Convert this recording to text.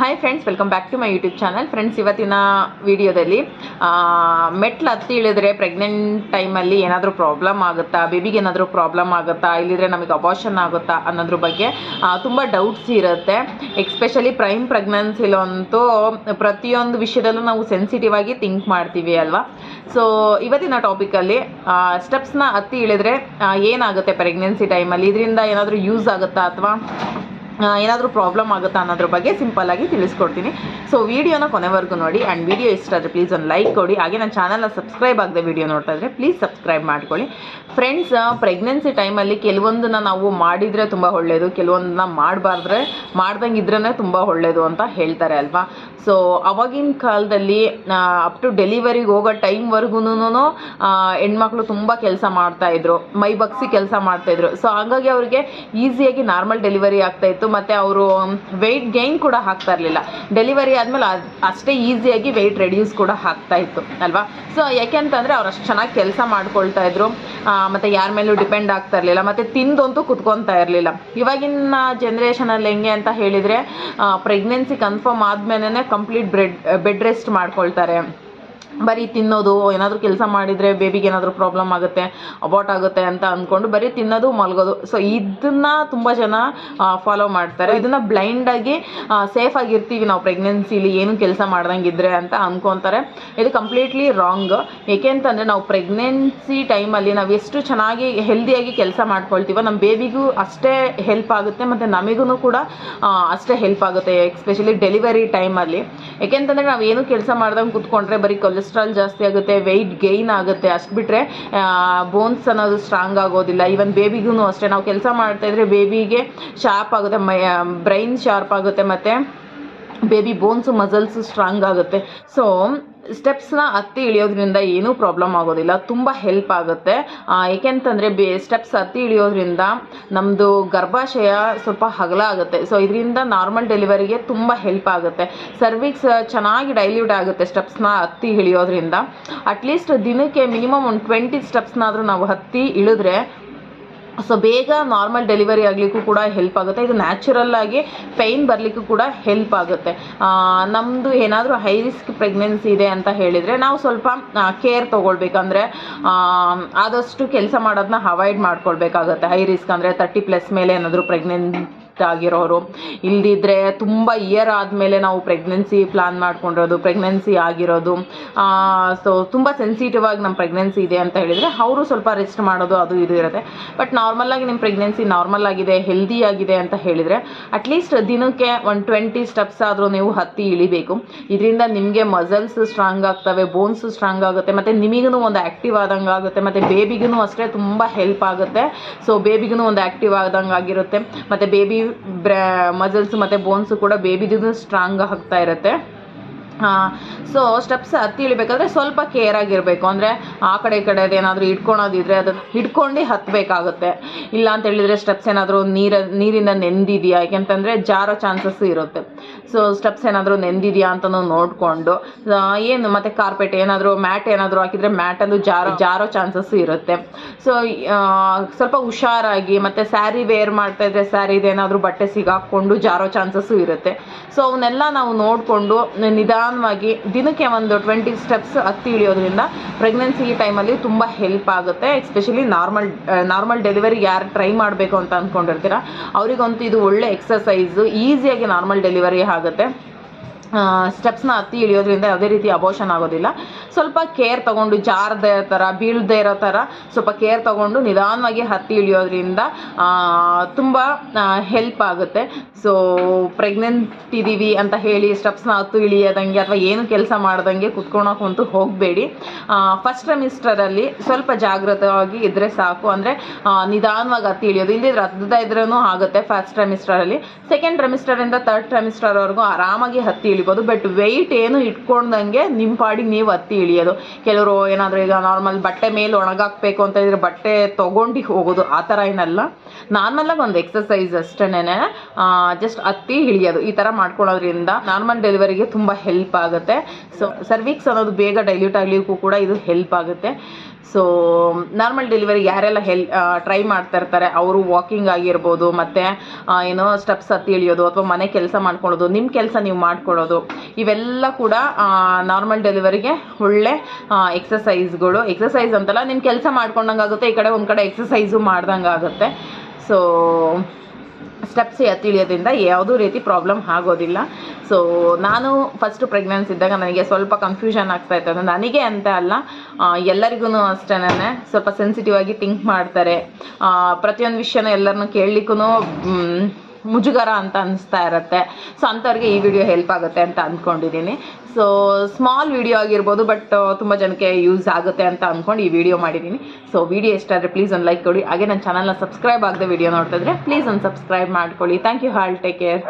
Hi friends welcome back to my YouTube channel friends ಇವತ್ತಿನ ವಿಡಿಯೋದಲ್ಲಿ ಮೆಟ್ಲು ಹತ್ತಿ ಇಳಿದ್ರೆ ಪ್ರೆಗ್ನೆಂಟ್ ಟೈಮಲ್ಲಿ ಏನಾದರೂ ಪ್ರಾಬ್ಲಮ್ ಆಗುತ್ತಾ ಬೇಬಿಗೆ ಏನಾದರೂ ಪ್ರಾಬ್ಲಮ್ ಆಗುತ್ತಾ, ಇಲ್ಲಿದ್ರೆ ನಮಗೆ ಅಬಾಷನ್ ಆಗುತ್ತಾ ಅನ್ನೋದ್ರ ಬಗ್ಗೆ ತುಂಬ ಡೌಟ್ಸ್ ಇರುತ್ತೆ. ಎಕ್ಸ್ಪೆಷಲಿ ಪ್ರೈಮ್ ಪ್ರೆಗ್ನೆನ್ಸಿಲಂತೂ ಪ್ರತಿಯೊಂದು ವಿಷಯದಲ್ಲೂ ನಾವು ಸೆನ್ಸಿಟಿವ್ ಆಗಿ ಥಿಂಕ್ ಮಾಡ್ತೀವಿ ಅಲ್ವಾ? ಸೊ ಇವತ್ತಿನ ಟಾಪಿಕಲ್ಲಿ ಸ್ಟೆಪ್ಸ್ನ ಹತ್ತಿ ಇಳಿದ್ರೆ ಏನಾಗುತ್ತೆ ಪ್ರೆಗ್ನೆನ್ಸಿ ಟೈಮಲ್ಲಿ ಇದರಿಂದ ಏನಾದರೂ ಯೂಸ್ ಆಗುತ್ತಾ ಅಥವಾ ಏನಾದರೂ ಪ್ರಾಬ್ಲಮ್ ಆಗುತ್ತಾ ಅನ್ನೋದ್ರ ಬಗ್ಗೆ ಸಿಂಪಲ್ ಆಗಿ ತಿಳಿಸ್ಕೊಡ್ತೀನಿ. ಸೊ ವಿಡಿಯೋನ ಕೊನೆವರೆಗೂ ನೋಡಿ ಆ್ಯಂಡ್ ವಿಡಿಯೋ ಇಷ್ಟ ಆದರೆ ಪ್ಲೀಸ್ ಒಂದು ಲೈಕ್ ಕೊಡಿ. ಹಾಗೆ ನನ್ನ ಚಾನಲ್ನ ಸಬ್ಸ್ಕ್ರೈಬ್ ಆಗದೆ ವಿಡಿಯೋ ನೋಡ್ತಾ ಇದ್ರೆ ಪ್ಲೀಸ್ ಸಬ್ಸ್ಕ್ರೈಬ್ ಮಾಡ್ಕೊಳ್ಳಿ. ಫ್ರೆಂಡ್ಸ್ ಪ್ರೆಗ್ನೆನ್ಸಿ ಟೈಮಲ್ಲಿ ಕೆಲವೊಂದನ್ನ ನಾವು ಮಾಡಿದರೆ ತುಂಬ ಒಳ್ಳೆಯದು ಕೆಲವೊಂದನ್ನ ಮಾಡಬಾರ್ದ್ರೆ, ಮಾಡ್ದಂಗೆ ಇದ್ರೇ ತುಂಬ ಒಳ್ಳೆಯದು ಅಂತ ಹೇಳ್ತಾರೆ ಅಲ್ವಾ? ಸೊ ಅವಾಗಿನ ಕಾಲದಲ್ಲಿ ಅಪ್ ಟು ಡೆಲಿವರಿಗೆ ಹೋಗೋ ಟೈಮ್ವರೆಗೂ ಹೆಣ್ಮಕ್ಳು ತುಂಬ ಕೆಲಸ ಮಾಡ್ತಾಯಿದ್ರು ಮೈ ಬಗ್ಸಿ ಕೆಲಸ ಮಾಡ್ತಾಯಿದ್ರು ಸೊ ಹಾಗಾಗಿ ಅವ್ರಿಗೆ ಈಸಿಯಾಗಿ ನಾರ್ಮಲ್ ಡೆಲಿವರಿ ಆಗ್ತಾಯಿತ್ತು ಮತ್ತು ಅವರು ವೆಯ್ಟ್ ಗೈನ್ ಕೂಡ ಹಾಕ್ತಾ ಇರಲಿಲ್ಲ. ಡೆಲಿವರಿ ಆದಮೇಲೆ ಅಷ್ಟೇ ಈಸಿಯಾಗಿ ವೆಯ್ಟ್ ರೆಡ್ಯೂಸ್ ಕೂಡ ಆಗ್ತಾ ಇತ್ತು, ಅಲ್ವಾ? ಸೊ ಯಾಕೆಂತಂದರೆ ಅವ್ರು ಅಷ್ಟು ಚೆನ್ನಾಗಿ ಕೆಲಸ ಮಾಡ್ಕೊಳ್ತಾ ಇದ್ರು. ಮತ್ತು ಯಾರ ಮೇಲೂ ಡಿಪೆಂಡ್ ಆಗ್ತಾ ಇರಲಿಲ್ಲ. ಮತ್ತೆ ತಿಂದಂತೂ ಕುತ್ಕೊತಾ ಇರಲಿಲ್ಲ. ಇವಾಗಿನ ಜನ್ರೇಷನಲ್ಲಿ ಹೆಂಗೆ ಅಂತ ಹೇಳಿದರೆ ಪ್ರೆಗ್ನೆನ್ಸಿ ಕನ್ಫರ್ಮ್ ಆದಮೇಲೆ ಕಂಪ್ಲೀಟ್ ಬ್ರೆಡ್ ಬೆಡ್ ರೆಸ್ಟ್ ಮಾಡ್ಕೊಳ್ತಾರೆ. ಬರೀ ತಿನ್ನೋದು, ಏನಾದರೂ ಕೆಲಸ ಮಾಡಿದರೆ ಬೇಬಿಗೆ ಏನಾದರೂ ಪ್ರಾಬ್ಲಮ್ ಆಗುತ್ತೆ ಅಬಾಟ್ ಆಗುತ್ತೆ ಅಂತ ಅಂದ್ಕೊಂಡು ಬರೀ ತಿನ್ನೋದು, ಮಲಗೋದು. ಸೊ ಇದನ್ನ ತುಂಬ ಜನ ಫಾಲೋ ಮಾಡ್ತಾರೆ. ಇದನ್ನ ಬ್ಲೈಂಡಾಗಿ ಸೇಫ್ ಆಗಿರ್ತೀವಿ ನಾವು ಪ್ರೆಗ್ನೆನ್ಸಿಲಿ ಏನು ಕೆಲಸ ಮಾಡ್ದಂಗಿದ್ರೆ ಅಂತ ಅನ್ಕೊಂತಾರೆ. ಇದು ಕಂಪ್ಲೀಟ್ಲಿ ರಾಂಗ್ ಏಕೆಂತಂದರೆ ನಾವು ಪ್ರೆಗ್ನೆನ್ಸಿ ಟೈಮಲ್ಲಿ ನಾವು ಎಷ್ಟು ಚೆನ್ನಾಗಿ ಹೆಲ್ದಿಯಾಗಿ ಕೆಲಸ ಮಾಡ್ಕೊಳ್ತೀವೋ ನಮ್ಮ ಬೇಬಿಗೂ ಅಷ್ಟೇ ಹೆಲ್ಪ್ ಆಗುತ್ತೆ, ಮತ್ತು ನಮಗೂ ಕೂಡ ಅಷ್ಟೇ ಹೆಲ್ಪ್ ಆಗುತ್ತೆ ಎಸ್ಪೆಷಲಿ ಡೆಲಿವರಿ ಟೈಮಲ್ಲಿ ಏಕೆಂತಂದರೆ ನಾವು ಏನು ಕೆಲಸ ಮಾಡ್ದಂಗೆ ಕೂತ್ಕೊಂಡ್ರೆ ಬರೀ ಕೊಲೆಸ್ಟ್ರಾಲ್ ಜಾಸ್ತಿ ಆಗುತ್ತೆ ವೆಯ್ಟ್ ಗೈನ್ ಆಗುತ್ತೆ. ಅಷ್ಟು ಬಿಟ್ಟರೆ ಬೋನ್ಸ್ ಅನ್ನೋದು ಸ್ಟ್ರಾಂಗ್ ಆಗೋದಿಲ್ಲ. ಈವನ್ ಬೇಬಿಗೂ ಅಷ್ಟೇ. ನಾವು ಕೆಲಸ ಮಾಡ್ತಾ ಇದ್ರೆ ಬೇಬಿಗೆ ಶಾರ್ಪ್ ಆಗುತ್ತೆ, ಮೈ ಬ್ರೈನ್ ಶಾರ್ಪ್ ಆಗುತ್ತೆ, ಮತ್ತು ಬೇಬಿ ಬೋನ್ಸು ಮಸಲ್ಸು ಸ್ಟ್ರಾಂಗ್ ಆಗುತ್ತೆ. ಸೊ ಸ್ಟೆಪ್ಸ್ನ ಹತ್ತಿ ಇಳಿಯೋದ್ರಿಂದ ಏನೂ ಪ್ರಾಬ್ಲಮ್ ಆಗೋದಿಲ್ಲ. ತುಂಬ ಹೆಲ್ಪ್ ಆಗುತ್ತೆ. ಏಕೆಂತಂದರೆ ಬೇ ಸ್ಟೆಪ್ಸ್ ಹತ್ತಿ ಇಳಿಯೋದ್ರಿಂದ ನಮ್ಮದು ಗರ್ಭಾಶಯ ಸ್ವಲ್ಪ ಹಗಲ ಆಗುತ್ತೆ. ಸೊ ಇದರಿಂದ ನಾರ್ಮಲ್ ಡೆಲಿವರಿಗೆ ತುಂಬ ಹೆಲ್ಪ್ ಆಗುತ್ತೆ. ಸರ್ವಿಕ್ಸ್ ಚೆನ್ನಾಗಿ ಡೈಲ್ಯೂಟ್ ಆಗುತ್ತೆ ಸ್ಟೆಪ್ಸ್ನ ಹತ್ತಿ ಇಳಿಯೋದ್ರಿಂದ. ಅಟ್ಲೀಸ್ಟ್ ದಿನಕ್ಕೆ ಮಿನಿಮಮ್ ಒಂದು ಟ್ವೆಂಟಿ ಸ್ಟೆಪ್ಸ್ನಾದರೂ ನಾವು ಹತ್ತಿ ಇಳಿದ್ರೆ ಸೊ ಬೇಗ ನಾರ್ಮಲ್ ಡೆಲಿವರಿ ಆಗಲಿಕ್ಕೂ ಕೂಡ ಹೆಲ್ಪ್ ಆಗುತ್ತೆ. ಇದು ನ್ಯಾಚುರಲ್ ಆಗಿ ಪೈನ್ ಬರಲಿಕ್ಕೂ ಕೂಡ ಹೆಲ್ಪ್ ಆಗುತ್ತೆ. ನಮ್ಮದು ಏನಾದರೂ ಹೈ ರಿಸ್ಕ್ ಪ್ರೆಗ್ನೆನ್ಸಿ ಇದೆ ಅಂತ ಹೇಳಿದರೆ ನಾವು ಸ್ವಲ್ಪ ಕೇರ್ ತೊಗೊಳ್ಬೇಕಂದ್ರೆ ಆದಷ್ಟು ಕೆಲಸ ಮಾಡೋದನ್ನ ಅವಾಯ್ಡ್ ಮಾಡ್ಕೊಳ್ಬೇಕಾಗತ್ತೆ. ಹೈ ರಿಸ್ಕ್ ಅಂದರೆ ತರ್ಟಿ ಪ್ಲಸ್ ಮೇಲೆ ಏನಾದರೂ ಪ್ರೆಗ್ನೆಂಟ್ ಆಗಿರೋರು ಇಲ್ದಿದ್ರೆ ತುಂಬ ಇಯರ್ ಆದಮೇಲೆ ನಾವು ಪ್ರೆಗ್ನೆನ್ಸಿ ಪ್ಲಾನ್ ಮಾಡ್ಕೊಂಡಿರೋದು ಪ್ರೆಗ್ನೆನ್ಸಿ ಆಗಿರೋದು. ಸೊ ತುಂಬ ಸೆನ್ಸಿಟಿವ್ ಆಗಿ ನಮ್ಮ ಪ್ರೆಗ್ನೆನ್ಸಿ ಇದೆ ಅಂತ ಹೇಳಿದರೆ ಅವರು ಸ್ವಲ್ಪ ರೆಸ್ಟ್ ಮಾಡೋದು ಅದು ಇದು ಇರುತ್ತೆ. ಬಟ್ ನಾರ್ಮಲಾಗಿ ನಿಮ್ಮ ಪ್ರೆಗ್ನೆನ್ಸಿ ನಾರ್ಮಲ್ ಆಗಿದೆ ಹೆಲ್ದಿ ಆಗಿದೆ ಅಂತ ಹೇಳಿದರೆ ಅಟ್ಲೀಸ್ಟ್ ದಿನಕ್ಕೆ ಒಂದು ಟ್ವೆಂಟಿ ಸ್ಟೆಪ್ಸ್ ಆದರೂ ನೀವು ಹತ್ತಿ ಇಳಿಬೇಕು. ಇದರಿಂದ ನಿಮಗೆ ಮಸಲ್ಸ್ ಸ್ಟ್ರಾಂಗ್ ಆಗ್ತವೆ ಬೋನ್ಸ್ ಸ್ಟ್ರಾಂಗ್ ಆಗುತ್ತೆ, ಮತ್ತು ನಿಮಗೂ ಒಂದು ಆ್ಯಕ್ಟಿವ್ ಆದಂಗೆ ಆಗುತ್ತೆ, ಮತ್ತು ಬೇಬಿಗೂ ಅಷ್ಟೇ ತುಂಬ ಹೆಲ್ಪ್ ಆಗುತ್ತೆ. ಸೊ ಬೇಬಿಗೂ ಒಂದು ಆ್ಯಕ್ಟಿವ್ ಆದಂಗೆ ಆಗಿರುತ್ತೆ. ಮತ್ತು ಬೇಬಿ ಬ್ರ ಮಸಲ್ಸ್ ಮತ್ತು ಬೋನ್ಸು ಕೂಡ ಬೇಬಿದು ಸ್ಟ್ರಾಂಗ್ ಆಗ್ತಾ ಇರುತ್ತೆ. ಸೊ ಸ್ಟೆಪ್ಸ್ ಹತ್ತಿ ಇಳಿಬೇಕಾದ್ರೆ ಸ್ವಲ್ಪ ಕೇರ್ ಆಗಿರಬೇಕು. ಅಂದರೆ ಆ ಕಡೆ ಈ ಕಡೆ ಏನಾದರೂ ಹಿಡ್ಕೊಳೋದಿದ್ರೆ ಅದನ್ನು ಹಿಡ್ಕೊಂಡು ಹತ್ತಬೇಕಾಗುತ್ತೆ ಇಲ್ಲ ಅಂತ ಹೇಳಿದರೆ ಸ್ಟೆಪ್ಸ್ ಏನಾದರೂ ನೀರ, ನೀರಿಂದ ನೆಂದಿದೆಯಾ? ಯಾಕೆಂತಂದರೆ ಜಾರೋ ಚಾನ್ಸಸ್ ಇರುತ್ತೆ. ಸೊ ಸ್ಟೆಪ್ಸ್ ಏನಾದರೂ ನೆಂದಿದೆಯಾ ಅಂತಲೂ ನೋಡಿಕೊಂಡು ಏನು ಮತ್ತು ಕಾರ್ಪೆಟ್ ಏನಾದರೂ ಮ್ಯಾಟ್ ಏನಾದರೂ ಹಾಕಿದರೆ ಮ್ಯಾಟಲ್ಲೂ ಜಾರೋ ಜಾರೋ ಚಾನ್ಸಸ್ ಇರುತ್ತೆ. ಸೊ ಸ್ವಲ್ಪ ಹುಷಾರಾಗಿ ಮತ್ತು ಸ್ಯಾರಿ ವೇರ್ ಮಾಡ್ತಾ ಇದ್ರೆ ಸ್ಯಾರಿದೇನಾದರೂ ಬಟ್ಟೆ ಸಿಗಾಕ್ಕೊಂಡು ಜಾರೋ ಚಾನ್ಸಸ್ಸು ಇರುತ್ತೆ. ಸೊ ಅವನ್ನೆಲ್ಲ ನಾವು ನೋಡಿಕೊಂಡು ನಿಧಾನವಾಗಿ ದಿನಕ್ಕೆ ಒಂದು ಟ್ವೆಂಟಿ ಸ್ಟೆಪ್ಸ್ ಹತ್ತಿ ಇಳಿಯೋದ್ರಿಂದ ಪ್ರೆಗ್ನೆನ್ಸಿ ಟೈಮಲ್ಲಿ ತುಂಬ ಹೆಲ್ಪ್ ಆಗುತ್ತೆ ಎಸ್ಪೆಷಲಿ ನಾರ್ಮಲ್ ನಾರ್ಮಲ್ ಡೆಲಿವರಿ ಯಾರು ಟ್ರೈ ಮಾಡಬೇಕು ಅಂತ ಅಂದ್ಕೊಂಡಿರ್ತೀರ ಅವರಿಗಂತೂ ಇದು ಒಳ್ಳೆ ಎಕ್ಸಸೈಸು ಈಸಿಯಾಗಿ ನಾರ್ಮಲ್ ಡೆಲಿವರಿ ಆಗುತ್ತೆ. ಸ್ಟೆಪ್ಸ್ನ ಹತ್ತಿ ಇಳಿಯೋದ್ರಿಂದ ಯಾವುದೇ ರೀತಿ ಅಬೋಷನ್ ಆಗೋದಿಲ್ಲ. ಸ್ವಲ್ಪ ಕೇರ್ ತೊಗೊಂಡು ಜಾರದೇ ಥರ ಬೀಳದೇ ಇರೋ ಥರ ಸ್ವಲ್ಪ ಕೇರ್ ತಗೊಂಡು ನಿಧಾನವಾಗಿ ಹತ್ತಿ ಇಳಿಯೋದ್ರಿಂದ ತುಂಬ ಹೆಲ್ಪ್ ಆಗುತ್ತೆ. ಸೊ ಪ್ರೆಗ್ನೆಂಟ್ ಇದ್ದೀವಿ ಅಂತ ಹೇಳಿ ಸ್ಟೆಪ್ಸ್ನ ಹತ್ತು ಇಳಿಯೋದಂಗೆ ಅಥವಾ ಏನು ಕೆಲಸ ಮಾಡ್ದಂಗೆ ಕುತ್ಕೊಳಕ್ಕಂತೂ ಹೋಗಬೇಡಿ. ಫಸ್ಟ್ ರೆಮಿಸ್ಟರಲ್ಲಿ ಸ್ವಲ್ಪ ಜಾಗೃತವಾಗಿ ಇದ್ದರೆ ಸಾಕು. ಅಂದರೆ ನಿಧಾನವಾಗಿ ಹತ್ತಿ ಇಳಿಯೋದು. ಇಲ್ಲದಿದ್ರೆ ಹತ್ತದ ಇದ್ರೂ ಆಗುತ್ತೆ ಫಸ್ಟ್ ರೆಮಿಸ್ಟರಲ್ಲಿ ಸೆಕೆಂಡ್ ರೆಮಿಸ್ಟರಿಂದ ತರ್ಡ್ ಟ್ರಮಿಸ್ಟರ್ವರೆಗೂ ಆರಾಮಾಗಿ ಹತ್ತಿ ಇಳಿಬೋದು ಬಟ್ ವೆಯ್ಟ್ ಏನು ಇಟ್ಕೊಂಡಂಗೆ ನಿಮ್ಮ ಪಾಡಿಗೆ ನೀವು ಹತ್ತಿ ಇಳಿಯೋದು. ಕೆಲವರು ಏನಾದರೂ ಈಗ ನಾರ್ಮಲ್ ಬಟ್ಟೆ ಮೇಲೆ ಒಣಗಾಕಬೇಕು ಅಂತ ಇದ್ರೆ ಬಟ್ಟೆ ತೊಗೊಂಡು ಹೋಗೋದು. ಆ ಥರ ಏನಲ್ಲ. ನಾರ್ಮಲಾಗಿ ಒಂದು ಎಕ್ಸಸೈಸ್ ಅಷ್ಟೇನೆ ಜಸ್ಟ್ ಹತ್ತಿ ಇಳಿಯೋದು. ಈ ಥರ ಮಾಡ್ಕೊಳ್ಳೋದ್ರಿಂದ ನಾರ್ಮಲ್ ಡೆಲಿವರಿಗೆ ತುಂಬ ಹೆಲ್ಪ್ ಆಗುತ್ತೆ. ಸೊ ಸರ್ವಿಕ್ಸ್ ಅನ್ನೋದು ಬೇಗ ಡೈಲ್ಯೂಟ್ ಆಗಲಿಕ್ಕೂ ಕೂಡ ಇದು ಹೆಲ್ಪ್ ಆಗುತ್ತೆ. ಸೊ ನಾರ್ಮಲ್ ಡೆಲಿವರಿ ಯಾರೆಲ್ಲ ಹೆಲ್ ಟ್ರೈ ಮಾಡ್ತಾ ಇರ್ತಾರೆ, ಅವರು ವಾಕಿಂಗ್ ಆಗಿರ್ಬೋದು, ಮತ್ತು ಏನೋ ಸ್ಟೆಪ್ಸ್ ಹತ್ತಿ ಇಳಿಯೋದು ಅಥವಾ ಮನೆ ಕೆಲಸ ಮಾಡ್ಕೊಳ್ಳೋದು ನಿಮ್ಮ ಕೆಲಸ ನೀವು ಮಾಡ್ಕೊಳ್ಳೋದು, ಇವೆಲ್ಲ ಕೂಡ ನಾರ್ಮಲ್ ಡೆಲಿವರಿಗೆ ಒಳ್ಳೆ ಎಕ್ಸಸೈಸ್ಗಳು ಎಕ್ಸಸೈಸ್ ಅಂತಲ್ಲ ನಿಮ್ಮ ಕೆಲಸ ಮಾಡ್ಕೊಂಡಂಗೆ ಆಗುತ್ತೆ ಈ ಕಡೆ ಒಂದು ಕಡೆ ಎಕ್ಸಸೈಸು ಮಾಡ್ದಂಗೆ ಆಗುತ್ತೆ ಸೊ ಸ್ಟೆಪ್ಸ್ ತಿಳಿಯೋದ್ರಿಂದ ಯಾವುದೂ ರೀತಿ ಪ್ರಾಬ್ಲಮ್ ಆಗೋದಿಲ್ಲ. ಸೊ ನಾನು ಫಸ್ಟು ಪ್ರೆಗ್ನೆನ್ಸ್ ಇದ್ದಾಗ ನನಗೆ ಸ್ವಲ್ಪ ಕನ್ಫ್ಯೂಷನ್ ಆಗ್ತಾ ಇತ್ತು. ಅದು ನನಗೆ ಅಂತ ಅಲ್ಲ ಎಲ್ಲರಿಗೂ ಅಷ್ಟೇ ಸ್ವಲ್ಪ ಸೆನ್ಸಿಟಿವ್ ಆಗಿ ಥಿಂಕ್ ಮಾಡ್ತಾರೆ. ಪ್ರತಿಯೊಂದು ವಿಷಯನ ಎಲ್ಲರನ್ನೂ ಕೇಳಲಿಕ್ಕೂ ಮುಜುಗರ ಅಂತ ಅನಿಸ್ತಾ ಇರುತ್ತೆ. ಸೊ ಅಂಥವ್ರಿಗೆ ಈ ವಿಡಿಯೋ ಹೆಲ್ಪ್ ಆಗುತ್ತೆ ಅಂತ ಅಂದ್ಕೊಂಡಿದ್ದೀನಿ ಸೊ ಸ್ಮಾಲ್ ವಿಡಿಯೋ ಆಗಿರ್ಬೋದು ಬಟ್ ತುಂಬ ಜನಕ್ಕೆ ಯೂಸ್ ಆಗುತ್ತೆ ಅಂತ ಅಂದ್ಕೊಂಡು ಈ ವಿಡಿಯೋ ಮಾಡಿದ್ದೀನಿ ಸೊ ವಿಡಿಯೋ ಇಷ್ಟ ಆದರೆ ಪ್ಲೀಸ್ ಒಂದು ಲೈಕ್ ಕೊಡಿ. ಹಾಗೆ ನನ್ನ ಚಾನಲ್ನ ಸಬ್ಸ್ಕ್ರೈಬ್ ಆಗದೆ ವಿಡಿಯೋ ನೋಡ್ತಿದ್ರೆ ಪ್ಲೀಸ್ ಒಂದು ಸಬ್ಸ್ಕ್ರೈಬ್ ಮಾಡ್ಕೊಳ್ಳಿ. Thank you all take care